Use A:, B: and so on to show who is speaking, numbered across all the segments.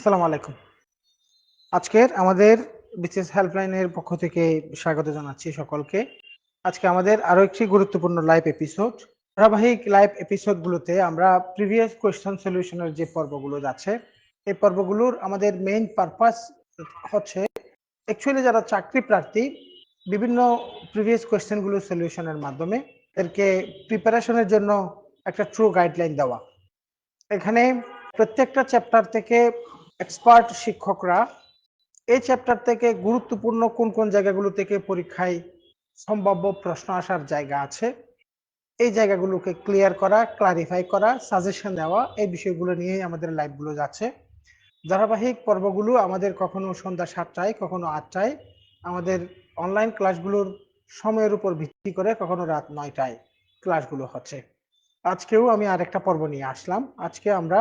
A: আসসালামু আলাইকুম। আজকের আমাদের বিসিএস হেল্পলাইনের পক্ষ থেকে স্বাগত জানাচ্ছি সকলকে। আজকে আমাদের আরও একটি গুরুত্বপূর্ণ লাইভ এপিসোড ধারাবাহিক লাইভ এপিসোডগুলোতে আমরা প্রিভিয়াস কোয়েশ্চন সলিউশনের যে পর্বগুলো যাচ্ছে, এই পর্বগুলোর আমাদের মেইন পারপাস হচ্ছে অ্যাকচুয়ালি যারা চাকরি প্রার্থী, বিভিন্ন প্রিভিয়াস কোয়েশ্চেনগুলো সলিউশনের মাধ্যমে এদেরকে প্রিপারেশনের জন্য একটা ট্রু গাইডলাইন দেওয়া। এখানে প্রত্যেকটা চ্যাপ্টার থেকে এক্সপার্ট শিক্ষকরা এই চ্যাপ্টার থেকে গুরুত্বপূর্ণ কোন কোন জায়গাগুলো থেকে পরীক্ষায় সম্ভাব্য প্রশ্ন আসার জায়গা আছে, এই জায়গাগুলোকে ক্লিয়ার করা ক্লারিফাই করা সাজেশন দেওয়া, এই বিষয়গুলো নিয়েই আমাদের লাইভগুলো যাচ্ছে। ধারাবাহিক পর্বগুলো আমাদের কখনো সন্ধ্যা সাতটায়, কখনো আটটায়, আমাদের অনলাইন ক্লাসগুলোর সময়ের উপর ভিত্তি করে কখনো রাত নয়টায় ক্লাসগুলো হচ্ছে। আজকেও আমি আরেকটা পর্ব নিয়ে আসলাম। আজকে আমরা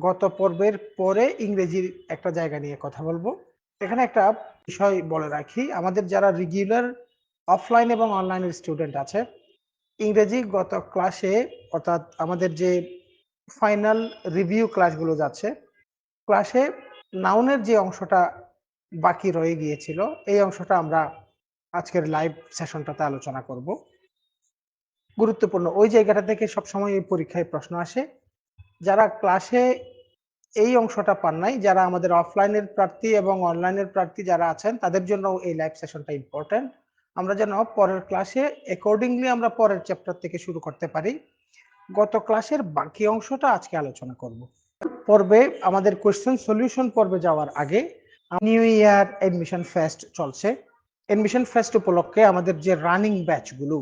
A: গত পর্বের পরে ইংরেজির একটা জায়গা নিয়ে কথা বলব। এখানে একটা বিষয় বলে রাখি, আমাদের যারা রেগুলার অফলাইন এবং অনলাইনের স্টুডেন্ট আছে, ইংরেজি গত ক্লাসে অর্থাৎ আমাদের যে ফাইনাল রিভিউ ক্লাসগুলো যাচ্ছে ক্লাসে নাউনের যে অংশটা বাকি রয়ে গিয়েছিল, এই অংশটা আমরা আজকের লাইভ সেশনটাতে আলোচনা করব। গুরুত্বপূর্ণ, ওই জায়গাটা থেকে সবসময় পরীক্ষায় প্রশ্ন আসে। যারা ক্লাসে এই অংশটা পান নাই। যারা আমাদের অফলাইনের প্রার্থী এবং অনলাইনের প্রার্থী যারা আছেন, তাদের জন্য এই লাইভ সেশনটা ইম্পর্টেন্ট আমরা যেন পরের ক্লাসে অ্যাকর্ডিংলি আমরা পরের চ্যাপ্টার থেকে শুরু করতে পারি। গত ক্লাসের বাকি অংশটা আজকে আলোচনা করব। পর্বে আমাদের কোয়েশ্চেন সলিউশন পর্বে যাওয়ার আগে নিউ ইয়ার এডমিশন ফেস্ট চলছে। এডমিশন ফেস্ট উপলক্ষে আমাদের যে রানিং ব্যাচগুলো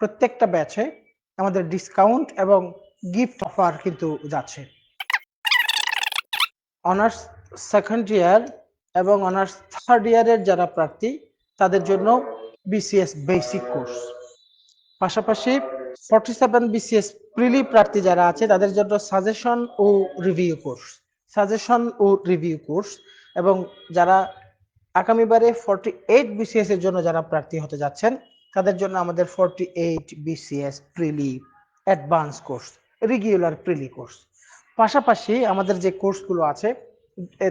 A: প্রত্যেকটা ব্যাচে আমাদের ডিসকাউন্ট এবং গিফট অফার কিন্তু যাচ্ছে। অনার্স সেকেন্ড ইয়ার এবং অনার্স থার্ড ইয়ারের যারা প্রার্থী, তাদের জন্য বিসিএস বেসিক কোর্স পাশাপাশি ফর্টি সেভেন বিসিএস প্রিলি প্রার্থী যারা আছে, তাদের জন্য সাজেশন ও রিভিউ কোর্স সাজেশন ও রিভিউ কোর্স এবং যারা আগামীবারে ফর্টি এইট বিসিএস এর জন্য যারা প্রার্থী হতে যাচ্ছেন, তাদের জন্য আমাদের forty eight BCS preli advance course regular preli course পাশাপাশি আমাদের যে কোর্সগুলো আছে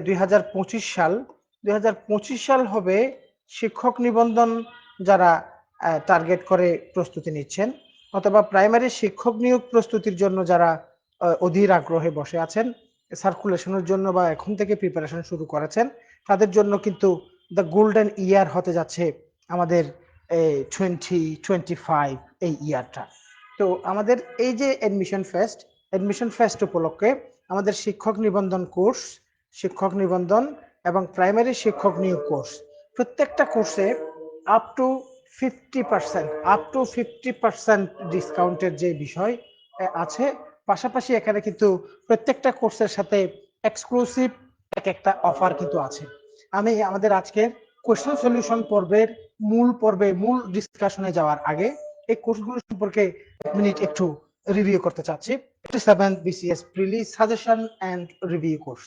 A: দুই হাজার পঁচিশ সাল, দুই হাজার পঁচিশ সাল হবে শিক্ষক নিবন্ধন যারা টার্গেট করে প্রস্তুতি নিচ্ছেন, অথবা প্রাইমারি শিক্ষক নিয়োগ প্রস্তুতির জন্য যারা অধীর আগ্রহে বসে আছেন সার্কুলেশনের জন্য বা এখন থেকে প্রিপারেশন শুরু করেছেন, তাদের জন্য কিন্তু দ্য গোল্ডেন ইয়ার হতে যাচ্ছে আমাদের টোয়েন্টি টোয়েন্টি ফাইভ এই ইয়ারটা তো আমাদের এই যে অ্যাডমিশন ফেস্ট এডমিশন ফেস্ট উপলক্ষে আমাদের শিক্ষক নিবন্ধন কোর্স, শিক্ষক নিবন্ধন এবং প্রাইমারি শিক্ষক নিয়োগ কোর্স। প্রত্যেকটা কোর্সে up to fifty percent up to fifty percent ডিসকাউন্টের যে বিষয় আছে। পাশাপাশি এখানে কিন্তু প্রত্যেকটা কোর্সের সাথে এক্সক্লুসিভ এক একটা অফার কিন্তু আছে। আমি আমাদের আজকের কোয়েশ্চেন সলিউশন পর্বের মূল পর্বে, মূল ডিসকাশনে যাওয়ার আগে এই কোর্সগুলো সম্পর্কে এক মিনিট একটু রিভিউ করতে চাচ্ছি। Seven BCS preli suggestion and review course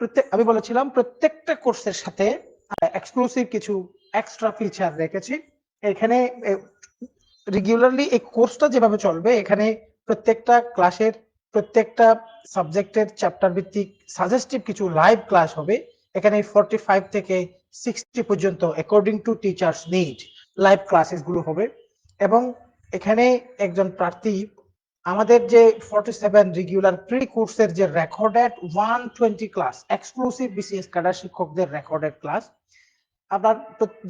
A: প্রত্যেক আমি বলেছিলাম, প্রত্যেকটা কোর্সের সাথে এক্সক্লুসিভ কিছু এক্সট্রা ফিচার রেখেছি। এখানে রেগুলারলি এই কোর্সটা যেভাবে চলবে, এখানে প্রত্যেকটা ক্লাসের প্রত্যেকটা সাবজেক্টের চ্যাপ্টার ভিত্তিক সাজেস্টিভ কিছু লাইভ ক্লাস হবে। এখানে ফর্টি ফাইভ থেকে সিক্সটি পর্যন্ত according to teachers need live ক্লাসেসগুলো হবে। এবং এখানে একজন প্রার্থী আমাদের যে ফর্টি সেভেন রেগুলার প্রি কোর্সের যে recorded one twenty class exclusive BCS cadre শিক্ষকদের রেকর্ডেড ক্লাস আপনার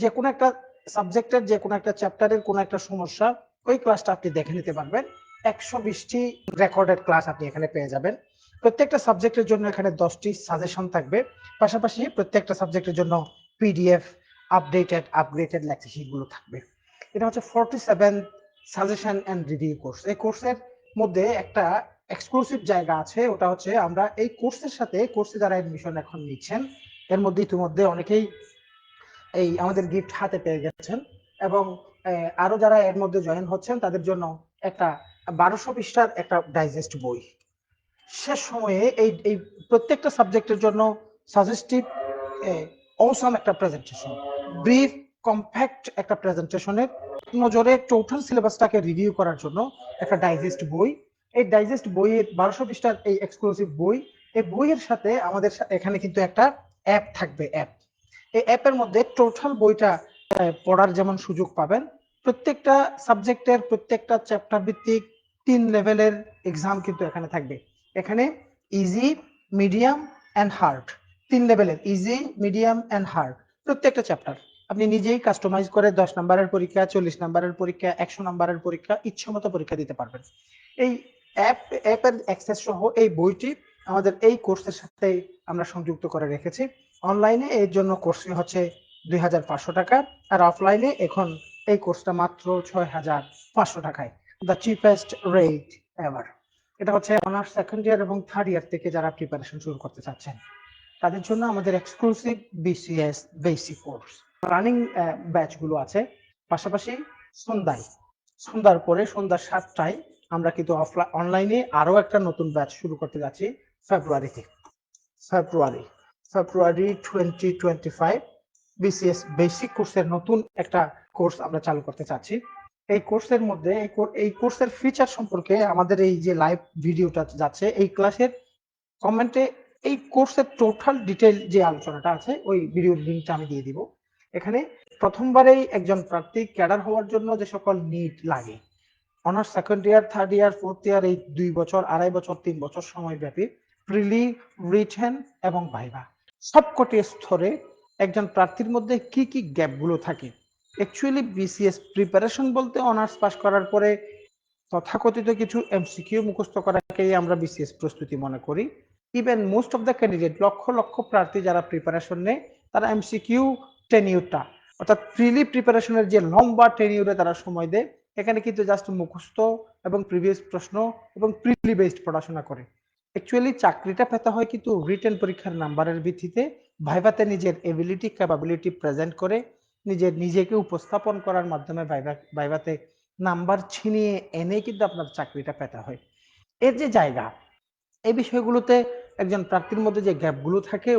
A: যে কোনো একটা সাবজেক্টের যে কোনো একটা চ্যাপ্টারের কোনো একটা সমস্যা, ওই ক্লাসটা আপনি দেখে নিতে পারবেন। একশো বিশটি রেকর্ডেড ক্লাস আপনি এখানে পেয়ে যাবেন। প্রত্যেকটা সাবজেক্টের জন্য এখানে দশটি সাজেশন থাকবে। পাশাপাশি প্রত্যেকটা সাবজেক্টের জন্য পিডিএফ আপডেটেড আপগ্রেডেড লেকচারগুলো থাকবে। এটা হচ্ছে forty seven suggestion and review course এই কোর্সের মধ্যে একটা এক্সক্লুসিভ জায়গা আছে, ওটা হচ্ছে আমরা এই কোর্সের সাথে কোর্সে যারা এডমিশন এখন নিচ্ছেন, এর মধ্যে ইতিমধ্যে অনেকেই এই আমাদের গিফট হাতে পেয়ে গেছেন এবং আরও যারা এর মধ্যে জয়েন হচ্ছেন, তাদের জন্য একটা বারোশো পৃষ্ঠার একটা ডাইজেস্ট বই। শেষ সময়ে এই এই প্রত্যেকটা সাবজেক্টের জন্য সাজেস্টিভ অসম একটা প্রেজেন্টেশন ব্রিফ কম্প্যাক্ট একটা প্রেজেন্টেশনের নজরে টোটাল সিলেবাসটাকে রিভিউ করার জন্য একটা ডাইজেস্ট বই। এই ডাইজেস্ট বইয়ের বারোশো পৃষ্ঠার এই এক্সক্লুসিভ বই, এই বইয়ের সাথে আমাদের এখানে কিন্তু একটা অ্যাপ থাকবে অ্যাপ এই অ্যাপের মধ্যে টোটাল বইটা পড়ার যেমন সুযোগ পাবেন, প্রত্যেকটা সাবজেক্টের প্রত্যেকটা চ্যাপ্টার ভিত্তিক তিন লেভেলের এক্সাম কিন্তু এখানে থাকবে। এখানে ইজি মিডিয়াম অ্যান্ড হার্ড তিন লেভেলের ইজি মিডিয়াম অ্যান্ড হার্ড প্রত্যেকটা চ্যাপ্টার আপনি নিজেই কাস্টমাইজ করে দশ নম্বরের পরীক্ষা, চল্লিশ নম্বরের পরীক্ষা, একশো নম্বরের পরীক্ষা ইচ্ছে মতো পরীক্ষা দিতে পারবেন। এই অ্যাপ অ্যাপের অ্যাক্সেস সহ এই বইটি আমাদের এই কোর্সের সাথে আমরা সংযুক্ত করে রেখেছি। অনলাইনে এর জন্য কোর্স হচ্ছে দুই হাজার পাঁচশো টাকা আর অফলাইনে এখন এই কোর্সটা মাত্র ছয় হাজার পাঁচশো টাকায়। দ্য চিপেস্ট রেট এভার এটা হচ্ছে অনার্স সেকেন্ড ইয়ার এবং থার্ড ইয়ার থেকে যারা প্রিপারেশন শুরু করতে চাচ্ছেন। তাদের জন্য আমাদের exclusive BCS basic course running ব্যাচগুলো আছে। পাশাপাশি সন্ধ্যায় সন্ধ্যার পরে সন্ধ্যা সাতটায় আমরা কিন্তু অফলাইন অনলাইনে আরও একটা নতুন ব্যাচ শুরু করতে যাচ্ছি ফেব্রুয়ারিতে February February twenty twenty five BCS basic কোর্সের নতুন একটা কোর্স আমরা চালু করতে চাচ্ছি। এই কোর্সের মধ্যে, এই কোর্সের ফিচার সম্পর্কে আমাদের এই যে লাইভ ভিডিওটা যাচ্ছে, এই ক্লাসের কমেন্টে এই কোর্সের টোটাল ডিটেল যে আলোচনাটা আছে, ওই ভিডিওর লিঙ্কটা আমি দিয়ে দিব। এখানে প্রথমবারেই একজন প্রার্থী ক্যাডার হওয়ার জন্য যে সকল নিট লাগে। Honours second year third year fourth year এই দুই বছর, আড়াই বছর, তিন বছর সময় ব্যাপী প্রিলি রিটেন এবং ভাইভা সবকটি স্তরে একজন প্রার্থীর মধ্যে কি কি গ্যাপগুলো থাকে? অ্যাকচুয়ালি বিসিএস প্রিপারেশন বলতে অনার্স পাস করার পরে তথাকথিত কিছু এমসিকিউ মুখস্থ করাকেই আমরা বিসিএস প্রস্তুতি মনে করি। Even most of the candidate লক্ষ লক্ষ প্রার্থী যারা প্রিপারেশন নেয়, তারা এমসিকিউ টেনিউরটা অর্থাৎ প্রিলি প্রিপারেশনের যে লম্বা টেনিউরে তারা সময় দেয়, এখানে কিন্তু জাস্ট মুখস্থ এবং প্রিভিয়াস প্রশ্ন এবং প্রিলি বেসড পড়াশোনা করে। অ্যাকচুয়ালি চাকরিটা পেতে হয় কিন্তু রিটেন পরীক্ষার নাম্বারের ভিত্তিতে। ভাইভাতে নিজের এবিলিটি ক্যাপাবিলিটি প্রেজেন্ট করে, নিজের নিজেকে উপস্থাপন করার মাধ্যমে ভাইভা, ভাইভাতে নাম্বার ছিনিয়ে এনে কিন্তু আপনার চাকরিটা পেতে হয়। এর যে জায়গা, এই বিষয়গুলোতে একজন প্রার্থীর মধ্যে যে গ্যাপগুলো থাকে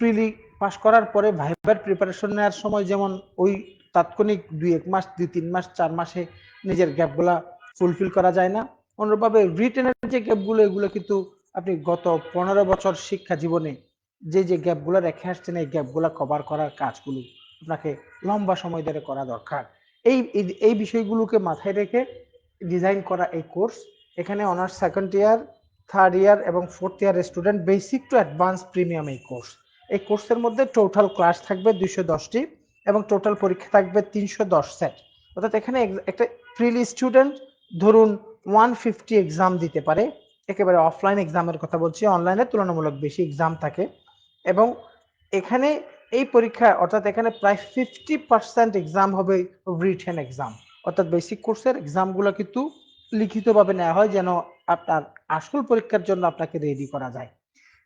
A: প্রিলি পাস করার পরে ভাইবার প্রিপারেশন নেওয়ার সময় যেমন ওই তাৎক্ষণিক দুই এক মাস, দুই তিন মাস, চার মাসে নিজের গ্যাপগুলা ফুলফিল করা যায় না। অনুরূপভাবে রিটেনের যে গ্যাপগুলো এগুলো কিন্তু আপনি গত পনেরো বছর শিক্ষা জীবনে যে যে গ্যাপগুলো রেখে আসছেন, এই গ্যাপগুলো কভার করার কাজগুলো আপনাকে লম্বা সময় ধরে করা দরকার। এই, এই- এই বিষয়গুলোকে মাথায় রেখে ডিজাইন করা এই কোর্স এখানে honours second year third year এবং fourth year student basic to advance premium এই কোর্স এই কোর্সের মধ্যে টোটাল ক্লাস থাকবে দুইশো দশটি এবং টোটাল পরীক্ষা থাকবে তিনশো দশ সেট অর্থাৎ এখানে এক- একটা ফ্রিলি স্টুডেন্ট ধরুন ওয়ান ফিফটি এক্সাম দিতে পারে। একেবারে অফলাইন এক্সামের কথা বলছি অনলাইনে তুলনামূলক বেশি এক্সাম থাকে। এবং এখানে এই পরীক্ষা, অর্থাৎ এখানে প্রায় ফিফটি পার্সেন্ট এক্সাম হবে রিটেন এক্সাম অর্থাৎ বেসিক কোর্সের এক্সামগুলো কিন্তু লিখিতভাবে নেওয়া হয় যেন আপনার আসল পরীক্ষার জন্য আপনাকে রেডি করা যায়।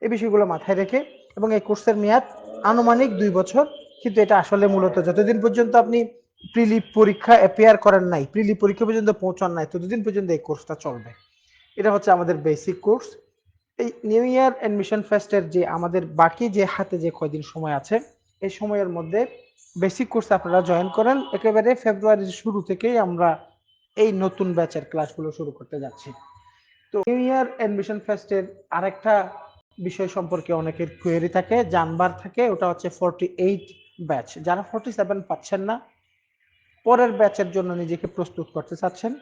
A: এই বিষয়গুলো মাথায় রেখে এবং এই কোর্সের মেয়াদ আনুমানিক দুই বছর, কিন্তু এটা আসলে মূলত যতদিন পর্যন্ত আপনি প্রিলিপ পরীক্ষা অ্যাপিয়ার করেন নাই, প্রিলিপ পরীক্ষা পর্যন্ত পৌঁছান নাই, ততদিন পর্যন্ত এই কোর্সটা চলবে। এটা হচ্ছে আমাদের বেসিক কোর্স। এই নিউ ইয়ার অ্যাডমিশন ফেস্টের যে আমাদের বাকি যে হাতে যে কয়দিন সময় আছে, এই সময়ের মধ্যে বেসিক কোর্স আপনারা জয়েন করেন। একেবারে ফেব্রুয়ারির শুরু থেকেই আমরা এই নতুন ব্যাচের ক্লাসগুলো শুরু করতে যাচ্ছি। তো নিউ ইয়ার অ্যাডমিশন ফেস্টের আরেকটা বিষয় সম্পর্কে অনেকের কোয়েরি থাকে, জানবার থাকে, ওটা হচ্ছে ফর্টি এইট ব্যাচ যারা ফর্টি সেভেন পাচ্ছেন না, পরের ব্যাচের জন্য নিজেকে প্রস্তুত করতে চাচ্ছেন,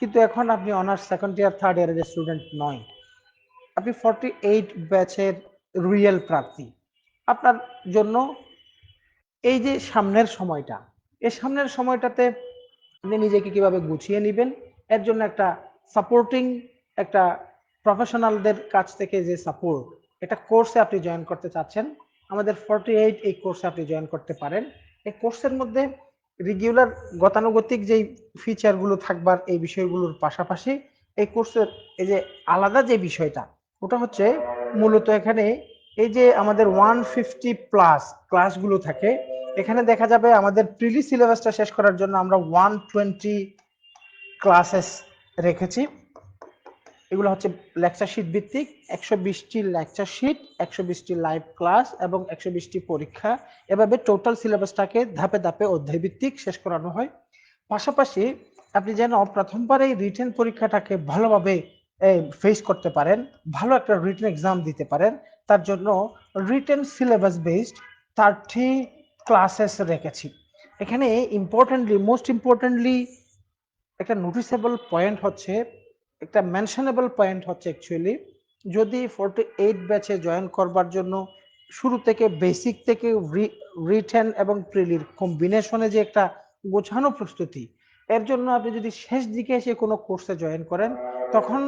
A: কিন্তু এখন আপনি অনার্স সেকেন্ড ইয়ার থার্ড ইয়ারের স্টুডেন্ট নয়। আপনি ফর্টি এইট ব্যাচের রিয়েল প্রার্থী। আপনার জন্য এই যে সামনের সময়টা, এই সামনের সময়টাতে আপনি নিজেকে কীভাবে গুছিয়ে নেবেন, এর জন্য একটা সাপোর্টিং একটা প্রফেশনালদের কাছ থেকে যে সাপোর্ট এটা কোর্সে আপনি জয়েন করতে চাচ্ছেন। আমাদের ফর্টি এইট এই কোর্সে আপনি জয়েন করতে পারেন। এই কোর্সের মধ্যে রেগুলার গতানুগতিক যেই ফিচারগুলো থাকবার এই বিষয়গুলোর পাশাপাশি এই কোর্সের এই যে আলাদা যে বিষয়টা, ওটা হচ্ছে মূলত এখানে এই যে আমাদের ওয়ান ফিফটি প্লাস ক্লাসগুলো থাকে, এখানে দেখা যাবে আমাদের প্রিলি সিলেবাসটা শেষ করার জন্য আমরা ওয়ান টোয়েন্টি ক্লাসেস রেখেছি। এগুলো হচ্ছে লেকচার শিট ভিত্তিক। একশো বিশটি লেকচার শিট একশো বিশটি লাইভ ক্লাস এবং একশো বিশটি পরীক্ষা। এভাবে টোটাল সিলেবাসটাকে ধাপে ধাপে অধ্যায় ভিত্তিক শেষ করানো হয়। পাশাপাশি আপনি যেন প্রথমবার এই রিটেন পরীক্ষাটাকে ভালোভাবে ফেস করতে পারেন, ভালো একটা রিটেন এক্সাম দিতে পারেন, তার জন্য written syllabus based thirty classes রেখেছি। এখানে ইম্পর্টেন্টলি মোস্ট ইম্পর্টেন্টলি একটা নোটিসেবল পয়েন্ট হচ্ছে একটা মেনশনেবল পয়েন্ট হচ্ছে অ্যাকচুয়ালি যদি ফোরটি এইট ব্যাচে জয়েন করবার জন্য শুরু থেকে বেসিক থেকে রিটেন এবং প্রিলির কম্বিনেশনে যে একটা গোছানো প্রস্তুতি, এর জন্য আপনি যদি শেষ দিকে এসে কোনো কোর্সে জয়েন করেন, তখন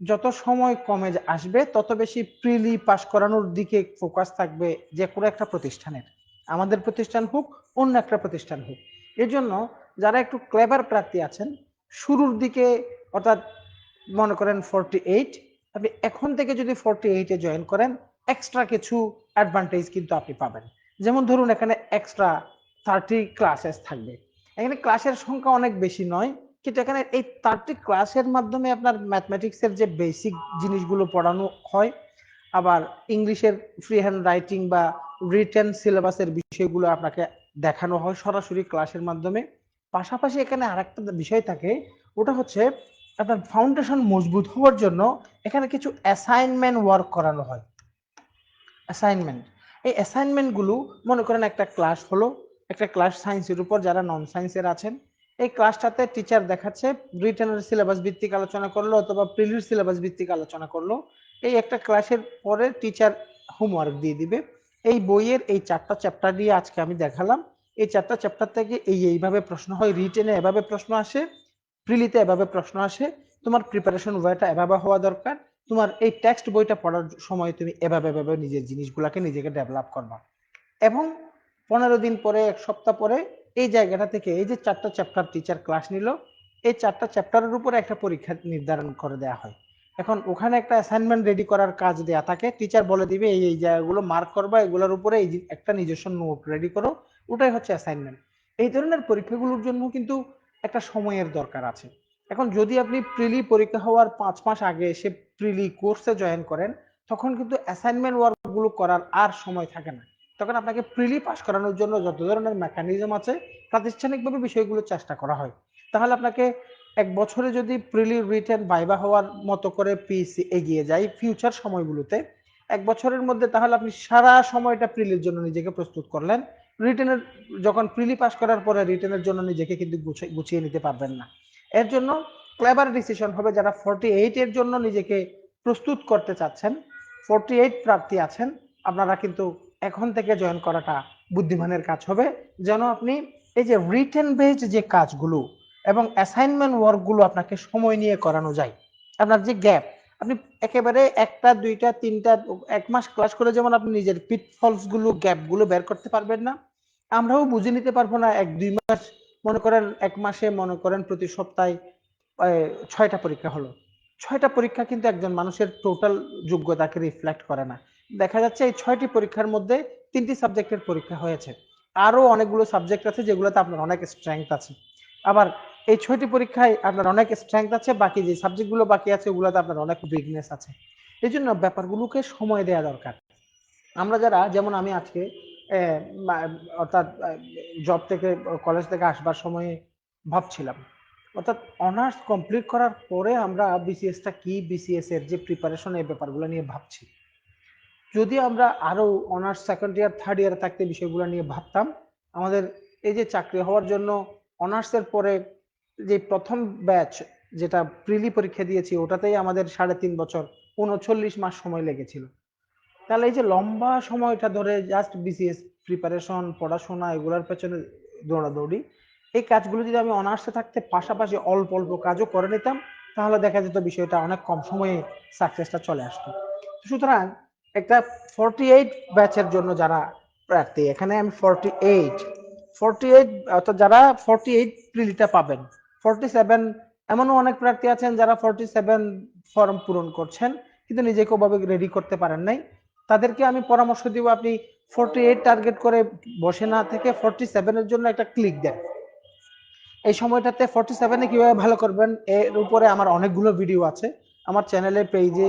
A: যত সময় কমে আসবে, তত বেশি প্রিলি পাস করানোর দিকে ফোকাস থাকবে যে কোনো একটা প্রতিষ্ঠানের। আমাদের প্রতিষ্ঠান হোক, অন্য একটা প্রতিষ্ঠান হোক। এর জন্য যারা একটু ক্লেভার প্রার্থী আছেন, শুরুর দিকে অর্থাৎ মনে করেন ফোরটি এইট আপনি এখন থেকে যদি ফোরটি এইটে জয়েন করেন এক্সট্রা কিছু অ্যাডভান্টেজ কিন্তু আপনি পাবেন। যেমন ধরুন, এখানে এক্সট্রা থার্টি ক্লাসেস থাকবে। এখানে ক্লাসের সংখ্যা অনেক বেশি নয়, কিন্তু এখানে এই থার্টি ক্লাসের মাধ্যমে আপনার ম্যাথমেটিক্সের যে বেসিক জিনিসগুলো পড়ানো হয়, আবার ইংলিশের ফ্রি হ্যান্ড রাইটিং বা রিটেন সিলেবাসের বিষয়গুলো আপনাকে দেখানো হয় সরাসরি ক্লাসের মাধ্যমে। পাশাপাশি এখানে আরেকটা বিষয় থাকে, ওটা হচ্ছে আপনার ফাউন্ডেশন মজবুত হওয়ার জন্য এখানে কিছু অ্যাসাইনমেন্ট ওয়ার্ক করানো হয়। অ্যাসাইনমেন্ট এই অ্যাসাইনমেন্টগুলো মনে করেন একটা ক্লাস হলো, একটা ক্লাস সায়েন্সের উপর যারা নন সায়েন্সের আছেন, এই ক্লাসটাতে টিচার দেখাচ্ছে রিটেনের সিলেবাস ভিত্তিক আলোচনা করল অথবা প্রিলির সিলেবাস ভিত্তিক আলোচনা করল। এই একটা ক্লাসের পরে টিচার হোমওয়ার্ক দিয়ে দিবে। এই বইয়ের এই চারটা চ্যাপ্টার দিয়ে আজকে আমি দেখালাম। এই চারটা চ্যাপ্টার থেকে এই এইভাবে প্রশ্ন হয় রিটেনে এভাবে প্রশ্ন আসে। প্রিলিতে এভাবে প্রশ্ন আসে, তোমার প্রিপারেশন ওয়েটা এভাবে হওয়া দরকার। তোমার এই টেক্সট বইটা পড়ার সময় তুমি এভাবে এভাবে নিজের জিনিসগুলোকে নিজেকে ডেভেলপ করবা। এবং পনেরো দিন পরে, এক সপ্তাহ পরে এই জায়গাটা থেকে এই যে চারটা চ্যাপ্টার টিচার ক্লাস নিল, এই চারটা চ্যাপ্টারের উপরে একটা পরীক্ষা নির্ধারণ করে দেওয়া হয়। এখন ওখানে একটা অ্যাসাইনমেন্ট রেডি করার কাজ দেয়া থাকে টিচার বলে দিবে, এই এই জায়গাগুলো মার্ক করবা, এগুলোর উপরে এই একটা নিজস্ব নোট রেডি করো। ওটাই হচ্ছে অ্যাসাইনমেন্ট এই ধরনের পরীক্ষাগুলোর জন্য কিন্তু একটা সময়ের দরকার আছে। এখন যদি আপনি প্রিলি পরীক্ষা হওয়ার পাঁচ মাস আগে এসে প্রিলি কোর্সে জয়েন করেন, তখন কিন্তু অ্যাসাইনমেন্ট ওয়ার্কগুলো করার আর সময় থাকে না। তখন আপনাকে প্রিলি পাস করানোর জন্য যত ধরনের মেকানিজম আছে, প্রাতিষ্ঠানিকভাবে বিষয়গুলো চেষ্টা করা হয়। তাহলে আপনাকে এক বছরে যদি প্রিলি রিটেন বাইবা হওয়ার মতো করে পিসি এগিয়ে যায় ফিউচার সময়গুলোতে, এক বছরের মধ্যে তাহলে আপনি সারা সময়টা প্রিলির জন্য নিজেকে প্রস্তুত করলেন। রিটেনের যখন প্রিলি পাস করার পরে রিটেনের জন্য নিজেকে কিন্তু গুছিয়ে নিতে পারবেন না। এর জন্য ক্লেভার ডিসিশন হবে যারা ফর্টি এইট এর জন্য নিজেকে প্রস্তুত করতে চাচ্ছেন ফর্টি এইট প্রার্থী আছেন, আপনারা কিন্তু এখন থেকে জয়েন করাটা বুদ্ধিমানের কাজ হবে। যেন আপনি এই যে রিটেন বেসড যে কাজগুলো এবং অ্যাসাইনমেন্ট ওয়ার্কগুলো আপনাকে সময় নিয়ে করানো যায়, আপনার যে গ্যাপ আপনি একেবারে একটা, দুইটা, তিনটা, এক মাস ক্লাস করে যেমন আপনি নিজের পিটফলসগুলো গ্যাপগুলো বের করতে পারবেন না আমরাও বুঝে নিতে পারব না, এক দুই মাস, মনে করেন এক মাসে, মনে করেন প্রতি সপ্তাহে ছয়টা পরীক্ষা হলো। ছয়টা পরীক্ষা কিন্তু একজন মানুষের টোটাল যোগ্যতাকে রিফ্লেক্ট করে না। দেখা যাচ্ছে এই ছয়টি পরীক্ষার মধ্যে তিনটি সাবজেক্টের পরীক্ষা হয়েছে। আরও অনেকগুলো সাবজেক্ট আছে যেগুলোতে আপনার অনেক স্ট্রেংথ আছে। আবার এই ছয়টি পরীক্ষায় আপনার অনেক স্ট্রেংথ আছে, বাকি যে সাবজেক্টগুলো বাকি আছে, ওগুলোতে আপনার অনেক উইকনেস আছে। এই জন্য ব্যাপারগুলোকে সময় দেওয়া দরকার। আমরা যারা, যেমন আমি আজকে অর্থাৎ জব থেকে কলেজ থেকে আসবার সময় ভাবছিলাম। অর্থাৎ অনার্স কমপ্লিট করার পরে আমরা বিসিএসটা কি বিসিএস এর যে প্রিপারেশন এই ব্যাপারগুলো নিয়ে ভাবছি। যদি আমরা আরও honours second year third year থাকতে বিষয়গুলো নিয়ে ভাবতাম, আমাদের এই যে চাকরি হওয়ার জন্য অনার্সের পরে যে প্রথম ব্যাচ যেটা প্রিলি পরীক্ষা দিয়েছি, ওটাতেই আমাদের সাড়ে তিন বছর, উনচল্লিশ মাস সময় লেগেছিল। তাহলে এই যে লম্বা সময়টা ধরে জাস্ট বিসিএস প্রিপারেশন পড়াশোনা এগুলোর পেছনে দৌড়াদৌড়ি, এই কাজগুলো যদি আমি অনার্সে থাকতে পাশাপাশি অল্প অল্প কাজও করে নিতাম, তাহলে দেখা যেত বিষয়টা অনেক কম সময়ে সাকসেসটা চলে আসতো। সুতরাং একটা ফর্টি এইট ব্যাচের জন্য যারা প্রার্থী, এখানে আমি ফর্টি এইট ফর্টি এইট অর্থাৎ যারা ফর্টি এইট প্রিলিটা পাবেন ফর্টি সেভেন এমনও অনেক প্রার্থী আছেন যারা ফর্টি সেভেন ফর্ম পূরণ করছেন, কিন্তু নিজেকে ওভাবে রেডি করতে পারেন নাই। তাদেরকে আমি পরামর্শ দিব, আপনি ফর্টি এইট টার্গেট করে বসে না থেকে ফর্টি সেভেনের জন্য একটা ক্লিক দেন। এই সময়টাতে ফর্টি সেভেনে কীভাবে ভালো করবেন, এর উপরে আমার অনেকগুলো ভিডিও আছে। আমার চ্যানেলের পেজে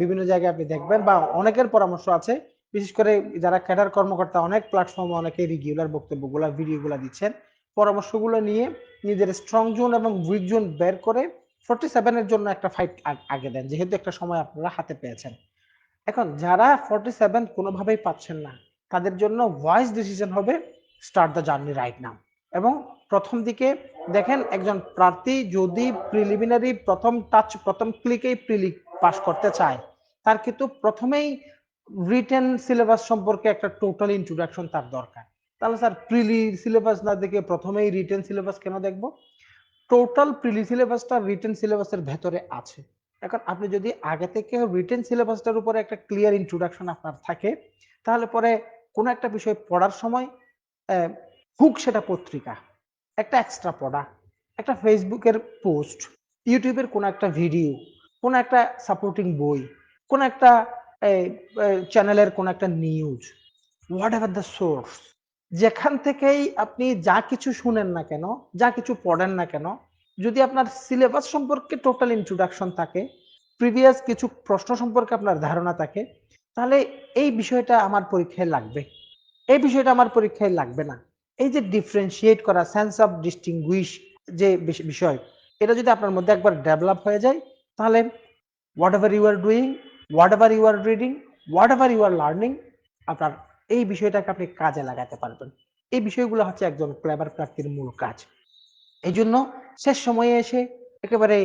A: বিভিন্ন জায়গায় আপনি দেখবেন বা অনেকের পরামর্শ আছে। বিশেষ করে যারা ক্যাডার কর্মকর্তা, অনেক প্ল্যাটফর্মে অনেকে রেগুলার বক্তব্যগুলো ভিডিওগুলো দিচ্ছেন। পরামর্শগুলো নিয়ে নিজের স্ট্রং জোন এবং উইক জোন বের করে ফোর্টি সেভেনের জন্য একটা ফাইট আগে দেন, যেহেতু একটা সময় আপনারা হাতে পেয়েছেন। এখন যারা ফর্টি সেভেন কোনোভাবেই পাচ্ছেন না, তাদের জন্য ভয়েস ডিসিশন হবে স্টার্ট দ্য জার্নি রাইট নাম এবং প্রথম দিকে দেখেন একজন প্রার্থী যদি প্রিলিমিনারি প্রথম টাচ প্রথম ক্লিকেই প্রিলি পাস করতে চায়, তার কিন্তু প্রথমেই রিটেন সিলেবাস সম্পর্কে একটা টোটাল ইন্ট্রোডাকশন তার দরকার। তাহলে স্যার প্রিলি সিলেবাস না দেখে প্রথমেই রিটেন সিলেবাস কেন দেখব? টোটাল প্রিলি সিলেবাসটা রিটেন সিলেবাসের ভেতরে আছে। এখন আপনি যদি আগে থেকে রিটেন সিলেবাসটার উপরে একটা ক্লিয়ার ইন্ট্রোডাকশন আপনার থাকে, তাহলে পরে কোনো একটা বিষয় পড়ার সময় হুক সেটা পত্রিকা, একটা এক্সট্রা পড়া, একটা ফেসবুকের পোস্ট ইউটিউবের কোনো একটা ভিডিও কোনো একটা সাপোর্টিং বই, কোন একটা চ্যানেলের কোন একটা news whatever the source যেখান থেকেই আপনি যা কিছু শুনেন না কেন, যা কিছু পড়েন না কেন যদি আপনার সিলেবাস সম্পর্কে টোটাল ইন্ট্রোডাকশন থাকে প্রিভিয়াস কিছু প্রশ্ন সম্পর্কে আপনার ধারণা থাকে, তাহলে এই বিষয়টা আমার পরীক্ষায় লাগবে। এই বিষয়টা আমার পরীক্ষায় লাগবে না। এই যে ডিফারেন্সিয়েট করা সেন্স অফ ডিস্টিংগুইশ যে বিষয়, এটা যদি আপনার মধ্যে একবার ডেভেলপ হয়ে যায়, তাহলে whatever you are doing whatever you are reading whatever you are learning আপনার এই বিষয়টাকে আপনি কাজে লাগাতে পারবেন। এই বিষয়গুলো হচ্ছে একজন ক্লেবার প্রার্থীর মূল কাজ। এই জন্য শেষ সময়ে এসে একেবারে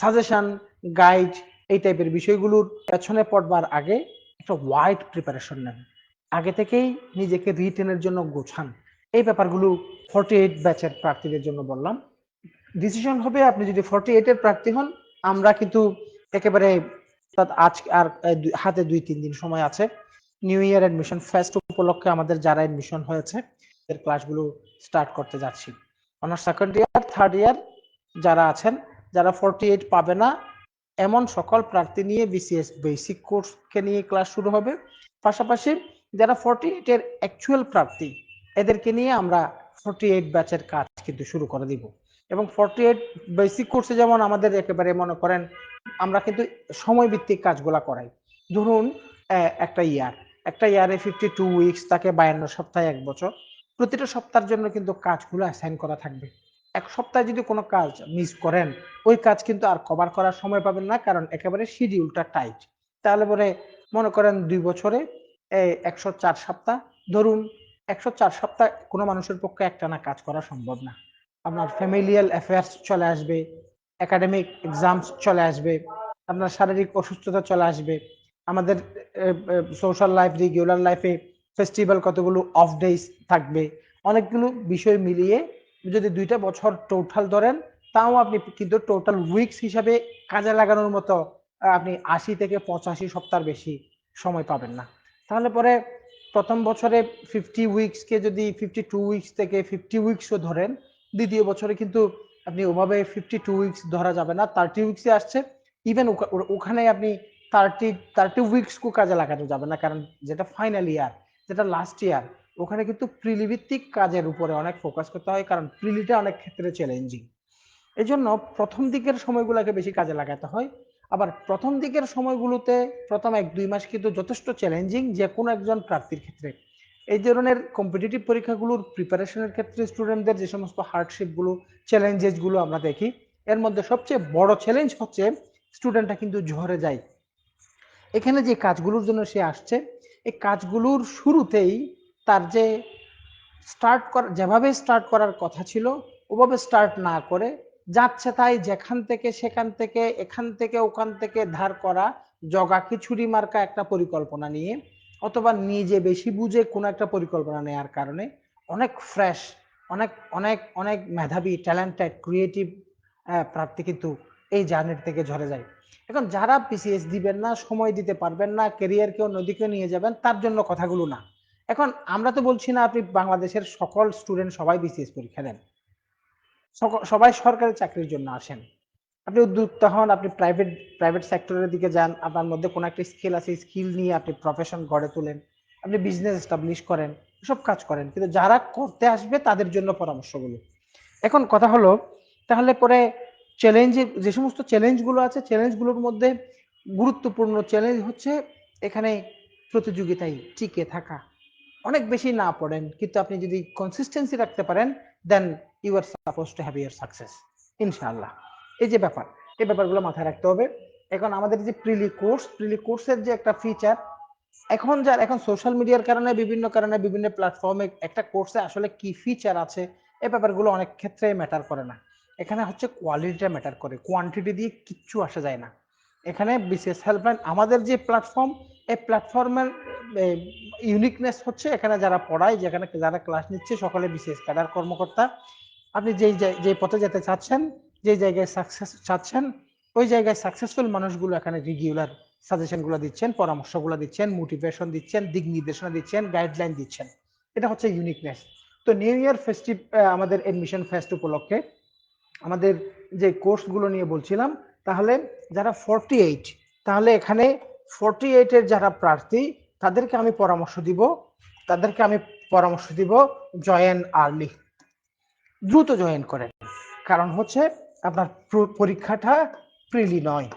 A: সাজেশন গাইড এই টাইপের বিষয়গুলোর পেছনে পড়বার আগে একটা ওয়াইড প্রিপারেশন নেন। আগে থেকেই নিজেকে রিটেনের জন্য গোছান। এই ব্যাপারগুলো ফর্টি এইট ব্যাচের প্রার্থীদের জন্য বললাম। ডিসিশন হবে আপনি যদি ফর্টি এইট এর প্রার্থী হন, আমরা কিন্তু একেবারে আজ আর হাতে দুই, তিন দিন সময় আছে। নিউ ইয়ার অ্যাডমিশন ফার্স্ট উপলক্ষে আমাদের যারা অ্যাডমিশন হয়েছে এর ক্লাসগুলো স্টার্ট করতে যাচ্ছি। Honours second year third year যারা আছেন, যারা ফর্টি এইট পাবে না, এমন সকল প্রার্থী নিয়ে বিসিএস বেসিক কোর্সকে নিয়ে ক্লাস শুরু হবে। পাশাপাশি যারা ফর্টি এইট এর অ্যাকচুয়াল প্রার্থী, এদেরকে নিয়ে আমরা ফর্টি এইট ব্যাচের কাজ কিন্তু শুরু করে দিব। এবং ফর্টি এইট বেসিক কোর্সে যেমন আমাদের একেবারে মনে করেন, আমরা কিন্তু সময় ভিত্তিক কাজগুলা করাই। ধরুন একটা ইয়ার একটা ইয়ারে ফিফটি টু উইকস তাকে বায়ান্ন সপ্তাহে এক বছর। প্রতিটা সপ্তাহের জন্য কিন্তু কাজগুলো অ্যাসাইন করা থাকবে। এক সপ্তাহে যদি কোনো কাজ মিস করেন, ওই কাজ কিন্তু আর কভার করার সময় পাবেন না, কারণ একেবারে শিডিউলটা টাইট তাহলে পরে মনে করেন দুই বছরে একশো চার সপ্তাহ, ধরুন একশো চার সপ্তাহ কোনো মানুষের পক্ষে একটানা কাজ করা সম্ভব না। আপনার ফ্যামিলিয়াল অ্যাফেয়ার্স চলে আসবে একাডেমিক এক্সামস চলে আসবে, আপনার শারীরিক অসুস্থতা চলে আসবে, আমাদের সোশ্যাল লাইফ রেগুলার লাইফে ফেস্টিভ্যাল কতগুলো অফ ডেজ থাকবে, অনেকগুলো বিষয় মিলিয়ে যদি দুইটা বছর টোটাল ধরেন, তাও আপনি কিন্তু টোটাল উইকস হিসাবে কাজে লাগানোর মতো আপনি আশি থেকে পঁচাশি সপ্তাহ বেশি সময় পাবেন না। তাহলে পরে প্রথম বছরে ফিফটি উইকসকে যদি ফিফটি টু উইকস থেকে ফিফটি উইকসও ধরেন, দ্বিতীয় বছরে কিন্তু আপনি ওভাবে ফিফটি টু উইকস ধরা যাবে না থার্টি উইকসে আসছে ইভেন ওখানে আপনি থার্টি থার্টি উইকসকেও কাজে লাগানো যাবে না, কারণ যেটা ফাইনাল ইয়ার যেটা লাস্ট ইয়ার ওখানে কিন্তু প্রিলিভিত্তিক কাজের উপরে অনেক ফোকাস করতে হয়, কারণ প্রিলিটা অনেক ক্ষেত্রে চ্যালেঞ্জিং এই জন্য প্রথম দিকের সময়গুলোকে বেশি কাজে লাগাতে হয়। আবার প্রথম দিকের সময়গুলোতে প্রথম এক দুই মাস কিন্তু যথেষ্ট চ্যালেঞ্জিং যে কোনো একজন প্রার্থীর ক্ষেত্রে। এই ধরনের কম্পিটিটিভ পরীক্ষাগুলোর প্রিপারেশনের ক্ষেত্রে স্টুডেন্টদের যে সমস্ত হার্ডশিপগুলো চ্যালেঞ্জেসগুলো আমরা দেখি, এর মধ্যে সবচেয়ে বড় চ্যালেঞ্জ হচ্ছে স্টুডেন্টটা কিন্তু ঝরে যায়। এখানে যে কাজগুলোর জন্য সে আসছে এই কাজগুলোর শুরুতেই তার যে স্টার্ট করা, যেভাবে স্টার্ট করার কথা ছিল, ওভাবে স্টার্ট না করে যাচ্ছে তাই যেখান থেকে সেখান থেকে, এখান থেকে ওখান থেকে ধার করা, জগা খিচুড়ি মার্কা একটা পরিকল্পনা নিয়ে, অথবা নিজে বেশি বুঝে কোনো একটা পরিকল্পনা নেওয়ার কারণে অনেক ফ্রেশ অনেক অনেক অনেক মেধাবী ট্যালেন্টেড ক্রিয়েটিভ প্রার্থী কিন্তু এই জার্নির থেকে ঝরে যায়। এখন যারা পিসিএস দিবেন না, সময় দিতে পারবেন না কেরিয়ারকে অন্যদিকে নিয়ে যাবেন, তার জন্য কথাগুলো না। এখন আমরা তো বলছি না আপনি বাংলাদেশের সকল স্টুডেন্ট সবাই বিসিএস পরীক্ষা দেন। সবাই সরকারি চাকরির জন্য আসেন। আপনি উদ্যোক্তা হন, আপনি প্রাইভেট প্রাইভেট সেক্টরের দিকে যান, আপনার মধ্যে কোনো একটা স্কিল আছে স্কিল নিয়ে আপনি প্রফেশন গড়ে তোলেন, আপনি বিজনেস এস্টাবলিশ করেন সব কাজ করেন। কিন্তু যারা করতে আসবে, তাদের জন্য পরামর্শগুলো। এখন কথা হলো, তাহলে পরে চ্যালেঞ্জে যে সমস্ত চ্যালেঞ্জগুলো আছে চ্যালেঞ্জগুলোর মধ্যে গুরুত্বপূর্ণ চ্যালেঞ্জ হচ্ছে এখানে প্রতিযোগিতায় টিকে থাকা। অনেক বেশি না পড়েন, কিন্তু আপনি যদি কনসিস্টেন্সি রাখতে পারেন then you are suppose to have your success ইনশাআল্লাহ। এই যে ব্যাপার, এই ব্যাপারগুলো মাথায় রাখতে হবে। এখন আমাদের যে প্রিলি কোর্স, প্রিলি কোর্সের যে একটা ফিচার এখন যার, এখন সোশ্যাল মিডিয়ার কারণে, বিভিন্ন কারণে, বিভিন্ন প্ল্যাটফর্মে একটা কোর্সে আসলে কি ফিচার আছে, এই ব্যাপারগুলো অনেক ক্ষেত্রে ম্যাটার করে না। এখানে হচ্ছে কোয়ালিটিটা ম্যাটার করে। কোয়ান্টিটি দিয়ে কিচ্ছু আসা যায় না। এখানে বিসিএস হেল্পলাইন আমাদের যে প্ল্যাটফর্ম এই প্ল্যাটফর্মের ইউনিকনেস হচ্ছে এখানে যারা পড়ায়, যেখানে যারা ক্লাস নিচ্ছে, সকলে বিসিএস ক্যাডার কর্মকর্তা। আপনি যেই যে পথে যেতে চাচ্ছেন যে জায়গায় সাকসেস চাচ্ছেন, ওই জায়গায় সাকসেসফুল মানুষগুলো এখানে রেগুলার সাজেশনগুলো দিচ্ছেন, পরামর্শগুলো দিচ্ছেন মোটিভেশন দিচ্ছেন, দিক নির্দেশনা দিচ্ছেন গাইডলাইন দিচ্ছেন। এটা হচ্ছে ইউনিকনেস তো নিউ ইয়ার ফেস্টিভ আমাদের এডমিশন ফেস্ট উপলক্ষে আমাদের যে কোর্সগুলো নিয়ে বলছিলাম, তাহলে যারা ফর্টি এইট তাহলে এখানে ফর্টি এইটের যারা প্রার্থী, তাদেরকে আমি পরামর্শ দিব। তাদেরকে আমি পরামর্শ দিব জয়েন আর্লি দ্রুত জয়েন করেন। কারণ হচ্ছে আপনার পরীক্ষাটা প্রিলি নয়।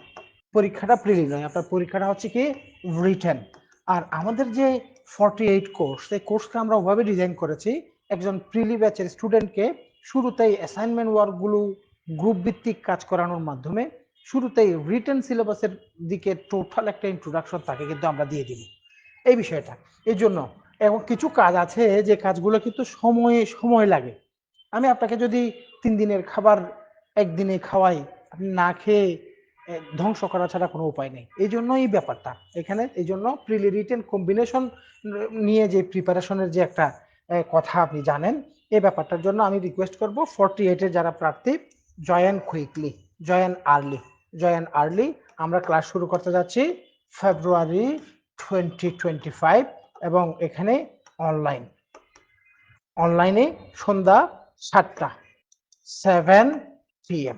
A: পরীক্ষাটা প্রিলি নয়। আপনার পরীক্ষাটা হচ্ছে কি রিটেন আর আমাদের যে ফর্টি এইট কোর্স সেই কোর্সটা আমরা ওভাবে ডিজাইন করেছি, একজন প্রিলি ব্যাচের স্টুডেন্টকে শুরুতেই অ্যাসাইনমেন্ট ওয়ার্কগুলো গ্রুপ ভিত্তিক কাজ করানোর মাধ্যমে শুরুতেই রিটেন সিলেবাসের দিকে টোটাল একটা ইন্ট্রোডাকশন তাকে কিন্তু আমরা দিয়ে দিব। এই বিষয়টা। এই জন্য এবং কিছু কাজ আছে যে কাজগুলো কিন্তু সময়ে সময় লাগে। আমি আপনাকে যদি তিন দিনের খাবার একদিনে খাওয়াই, আপনি না খেয়ে ধ্বংস করা ছাড়া কোনো উপায় নেই। এই জন্য এই ব্যাপারটা। এখানে এই জন্য প্রিলি রিটেন কম্বিনেশন নিয়ে যে প্রিপারেশনের যে একটা কথা আপনি জানেন এই ব্যাপারটার জন্য আমি রিকোয়েস্ট করব ফর্টি এইটের যারা প্রার্থী join quickly join early join early আমরা ক্লাস শুরু করতে যাচ্ছি ফেব্রুয়ারি টোয়েন্টি টোয়েন্টি ফাইভ এবং এখানে অনলাইন অনলাইনে সন্ধ্যা সাতটা seven PM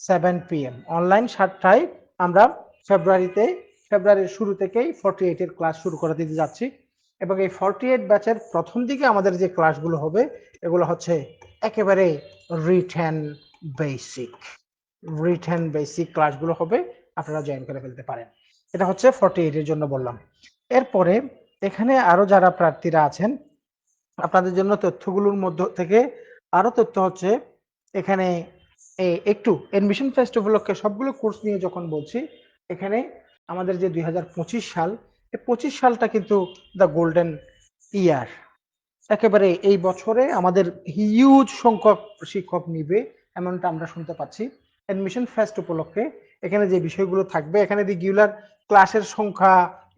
A: seven PM online সাতটায় আমরা ফেব্রুয়ারিতে ফেব্রুয়ারির শুরু থেকেই ফর্টি এইটের ক্লাস শুরু করে দিতে যাচ্ছি। এবং এই ফর্টি এইট ব্যাচের প্রথম দিকে আমাদের যে ক্লাসগুলো হবে, এগুলো হচ্ছে একেবারে রিটেন বেসিক রিটেন বেসিক ক্লাসগুলো হবে, আপনারা জয়েন করে ফেলতে পারেন। এটা হচ্ছে ফর্টি এইটের জন্য বললাম। এরপরে এখানে আরও যারা প্রার্থীরা আছেন, আপনাদের জন্য তথ্যগুলোর মধ্য থেকে আরও তথ্য হচ্ছে, এখানে একটু এডমিশন ফেস্ট উপলক্ষে সবগুলো কোর্স নিয়ে যখন বলছি, এখানে আমাদের যে দুই হাজার পঁচিশ সাল পঁচিশ সালটা কিন্তু দ্য গোল্ডেন ইয়ার একেবারে এই বছরে আমাদের হিউজ সংখ্যক শিক্ষক নিবে, এমনটা আমরা শুনতে পাচ্ছি। অ্যাডমিশন ফেস্ট উপলক্ষে এখানে যে বিষয়গুলো থাকবে, এখানে রেগুলার ক্লাসের সংখ্যা,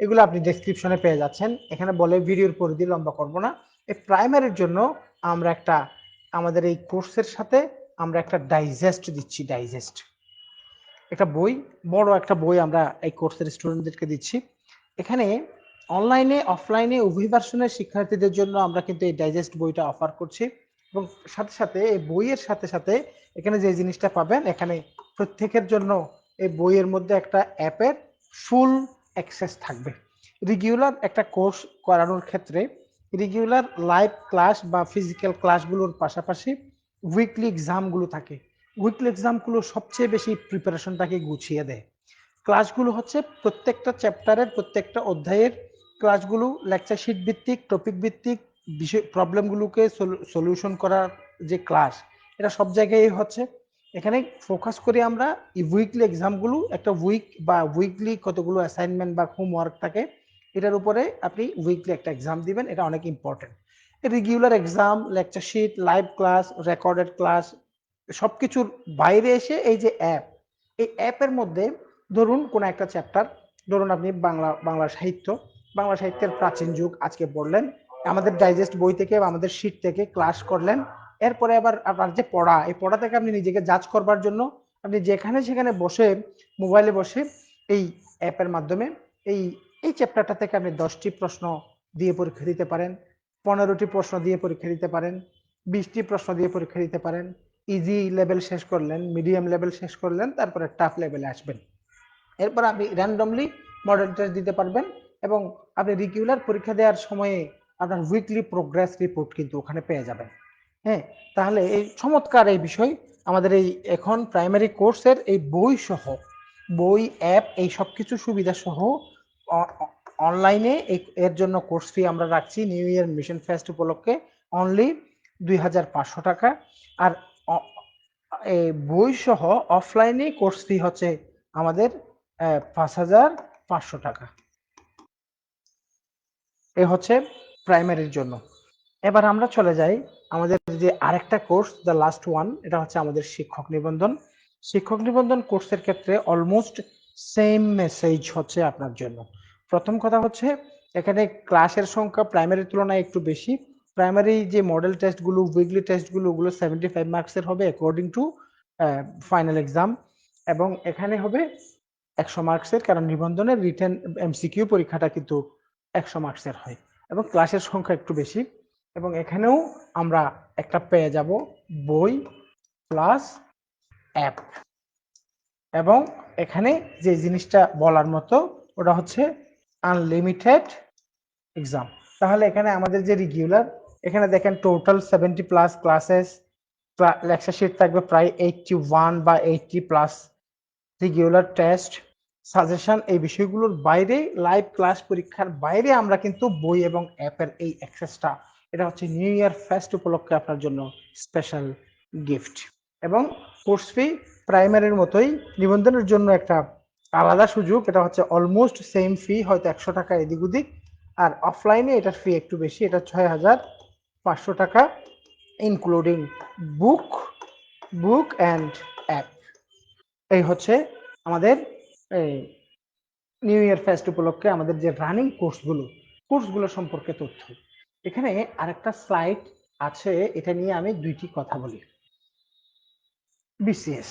A: এগুলো আপনি ডেসক্রিপশনে পেয়ে যাচ্ছেন। এখানে বলে ভিডিওর পরিধি লম্বা করব না। এই প্রাইমারির জন্য আমরা একটা, আমাদের এই কোর্সের সাথে আমরা একটা ডাইজেস্ট দিচ্ছি ডাইজেস্ট একটা বই, বড় একটা বই আমরা এই কোর্সের স্টুডেন্টদেরকে দিচ্ছি। এখানে অনলাইনে অফলাইনে উভয় ভার্সনের শিক্ষার্থীদের জন্য আমরা কিন্তু এই ডাইজেস্ট বইটা অফার করছি এবং সাথে সাথে এই বইয়ের সাথে সাথে এখানে যে জিনিসটা পাবেন, এখানে প্রত্যেকের জন্য এই বইয়ের মধ্যে একটা অ্যাপের ফুল অ্যাক্সেস থাকবে। রেগুলার একটা কোর্স করানোর ক্ষেত্রে রেগুলার লাইভ ক্লাস বা ফিজিক্যাল ক্লাসগুলোর পাশাপাশি উইকলি এক্সামগুলো থাকে। উইকলি এক্সামগুলো সবচেয়ে বেশি প্রিপারেশনটাকে গুছিয়ে দেয়। ক্লাসগুলো হচ্ছে প্রত্যেকটা চ্যাপ্টারের, প্রত্যেকটা অধ্যায়ের ক্লাসগুলো লেকচার শিট ভিত্তিক টপিক ভিত্তিক, বিষয় প্রবলেমগুলোকে সলিউশন করার যে ক্লাস এটা সব জায়গায় হচ্ছে। এখানে ফোকাস করি আমরা উইকলি এক্সামগুলো একটা উইক বা উইকলি কতগুলো অ্যাসাইনমেন্ট বা হোমওয়ার্ক থাকে, এটার উপরে আপনি উইকলি একটা এক্সাম দিবেন, এটা অনেক important regular exam lecture sheet live class recorded class সবকিছুর বাইরে এসে এই যে অ্যাপ এই অ্যাপের মধ্যে ধরুন কোন একটা চ্যাপ্টার ধরুন আপনি বাংলা বাংলা সাহিত্য, বাংলা সাহিত্যের প্রাচীন যুগ আজকে পড়লেন আমাদের ডাইজেস্ট বই থেকে বা আমাদের শিট থেকে ক্লাস করলেন, এরপরে আবার আপনার যে পড়া, এই পড়া থেকে আপনি নিজেকে জাজ করবার জন্য আপনি যেখানে সেখানে বসে মোবাইলে বসে এই অ্যাপের মাধ্যমে এই এই চ্যাপ্টারটা থেকে আপনি দশটি প্রশ্ন দিয়ে পরীক্ষা দিতে পারেন, পনেরোটি প্রশ্ন দিয়ে পরীক্ষা দিতে পারেন, বিশটি প্রশ্ন দিয়ে পরীক্ষা দিতে পারেন ইজি লেভেল শেষ করলেন মিডিয়াম লেভেল শেষ করলেন, তারপরে টাফ লেভেলে আসবেন। এরপর আপনি র্যান্ডমলি মডেল টেস্ট দিতে পারবেন এবং আপনি রেগুলার পরীক্ষা দেওয়ার সময়ে আপনার উইকলি প্রোগ্রেস রিপোর্ট কিন্তু ওখানে পেয়ে যাবেন। হ্যাঁ তাহলে এই চমৎকার এই বিষয়। আমাদের এই এখন প্রাইমারি কোর্সের এই বই সহ, বই অ্যাপ এই সব কিছু সুবিধা সহ অনলাইনে এর জন্য কোর্স ফি আমরা রাখছি নিউ ইয়ার মিশন ফেস্ট উপলক্ষে অনলি দুই হাজার পাঁচশো টাকা। আর এই বই সহ অফলাইনে কোর্স ফি হচ্ছে আমাদের পাঁচ হাজার পাঁচশো টাকা। এ হচ্ছে প্রাইমারির জন্য। এবার আমরা চলে যাই আমাদের যে আরেকটা কোর্স দ্য লাস্ট ওয়ান এটা হচ্ছে আমাদের শিক্ষক নিবন্ধন। শিক্ষক নিবন্ধন কোর্সের ক্ষেত্রে অলমোস্ট সেম মেসেজ হচ্ছে আপনার জন্য। প্রথম কথা হচ্ছে, এখানে ক্লাসের সংখ্যা প্রাইমারির তুলনায় একটু বেশি। প্রাইমারি যে মডেল টেস্টগুলো উইকলি টেস্টগুলো ওগুলো সেভেন্টি ফাইভ মার্কসের হবে অ্যাকর্ডিং টু ফাইনাল এক্সাম এবং এখানে হবে একশো মার্কসের কারণ নিবন্ধনের রিটেন এমসিকিউ পরীক্ষাটা কিন্তু একশো মার্কসের হয় এবং ক্লাসের সংখ্যা একটু বেশি এবং এখানেও আমরা একটা পেয়ে যাব বই প্লাস অ্যাপ এবং এখানে যে জিনিসটা বলার মতো ওটা হচ্ছে আনলিমিটেড এক্সাম তাহলে এখানে আমাদের যে রেগুলার এখানে দেখেন total seventy plus classes lecture sheet থাকবে প্রায় এইটটি ওয়ান বা eighty plus regular test suggestion এই বিষয়গুলোর বাইরে লাইভ ক্লাস পরীক্ষার বাইরে আমরা কিন্তু বই এবং অ্যাপের এই অ্যাক্সেসটা এটা হচ্ছে নিউ ইয়ার ফেস্ট উপলক্ষে আপনার জন্য স্পেশাল গিফট এবং কোর্স ফি প্রাইমারির মতোই নিবন্ধনের জন্য একটা আলাদা সুযোগ, এটা হচ্ছে অলমোস্ট সেম ফি হয়তো একশো টাকা এদিক ওদিক। আর অফলাইনে এটার ফি একটু বেশি, এটা ছয় হাজার পাঁচশো টাকা including book book and app এই হচ্ছে আমাদের এই নিউ ইয়ার ফেস্ট উপলক্ষে আমাদের যে রানিং কোর্সগুলো কোর্সগুলো সম্পর্কে তথ্য। এখানে আরেকটা স্লাইড আছে, এটা নিয়ে আমি দুইটি কথা বলি। বিসিএস